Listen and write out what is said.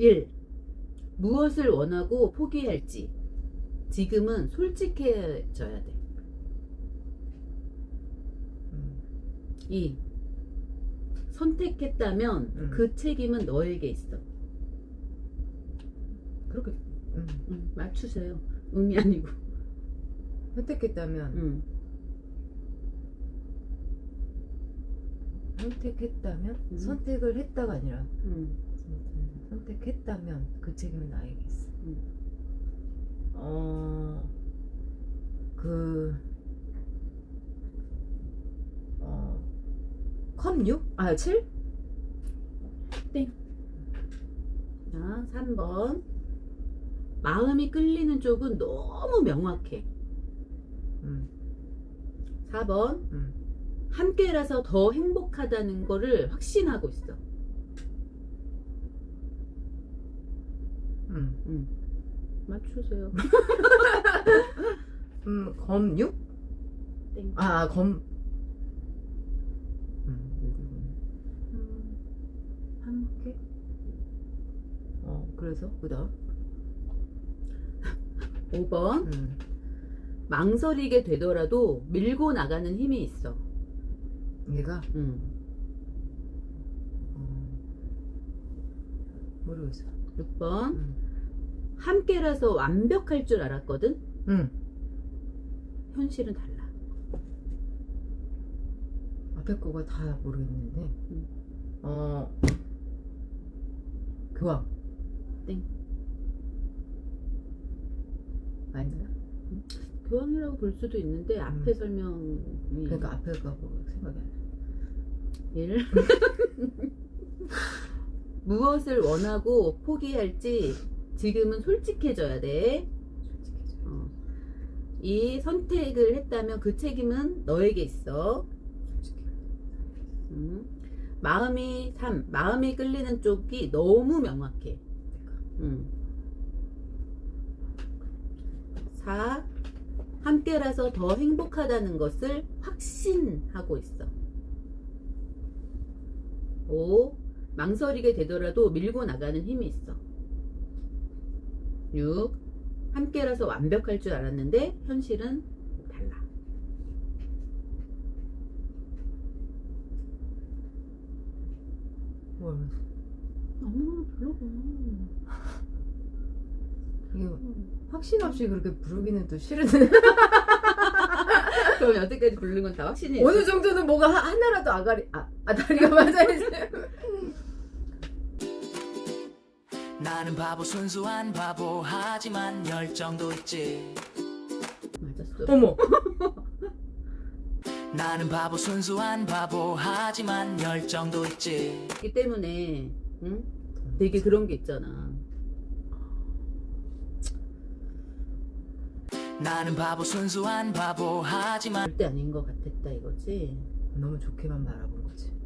1. 무엇을 원하고 포기할지. 지금은 솔직해져야 돼. 음. 2. 선택했다면 음. 그 책임은 너에게 있어. 그렇게 음. 음, 맞추세요. 음이 아니고. 선택했다면 음. 선택했다면 음. 선택을 했다가 아니라 음. 선택했다면 그 책임은 나에게 있어. 음. 어, 그, 어, 컵 6? 아, 7? 자, 3번. 마음이 끌리는 쪽은 너무 명확해. 음, 4번. 음. 함께라서 더 행복하다는 거를 확신하고 있어. 음, 음. 맞추세요. 음, 검 6? 땡. 아, 검. 음, 여기구나. 음, 함께? 어, 그래서, 그 다음? 5번. 음, 망설이게 되더라도 밀고 나가는 힘이 있어. 얘가, 음. 어, 모르겠어. 6번. 음, 함께라서 완벽할 줄 알았거든. 음. 현실은 달라. 앞에 거가 다 모르겠는데. 음. 어, 교황. 땡. 아닌가? 교황이라고 볼 수도 있는데 앞에 음. 설명이 그러니까 앞에가 뭐 생각이 안 나. 1. 무엇을 원하고 포기할지 지금은 솔직해져야 돼. 어. 이 선택을 했다면 그 책임은 너에게 있어. 음. 마음이 3. 마음이 끌리는 쪽이 너무 명확해. 음. 4. 함께라서 더 행복하다는 것을 확신하고 있어. 5. 망설이게 되더라도 밀고 나가는 힘이 있어. 6. 함께라서 완벽할 줄 알았는데 현실은 달라. 뭘. 아무거나 불러봐. 이게 확신 없이 그렇게 부르기는 또 싫은데. 그럼 여태까지 부른 건다 확신이 어느 정도는 뭐가 하- 하나라도 아가리, 아, 아 다리가 맞아야지. 나는 바보 순수한 바보 하지만 열정도 있지 맞았어. 어머. 나는 바보 순수한 바보 하지만 열정도 있지 그렇기 때문에 응? 되게 그런 게 있잖아. 나는 바보 순수한 바보 하지만 절대 아닌 것 같았다 이거지. 너무 좋게만 바라본 거지.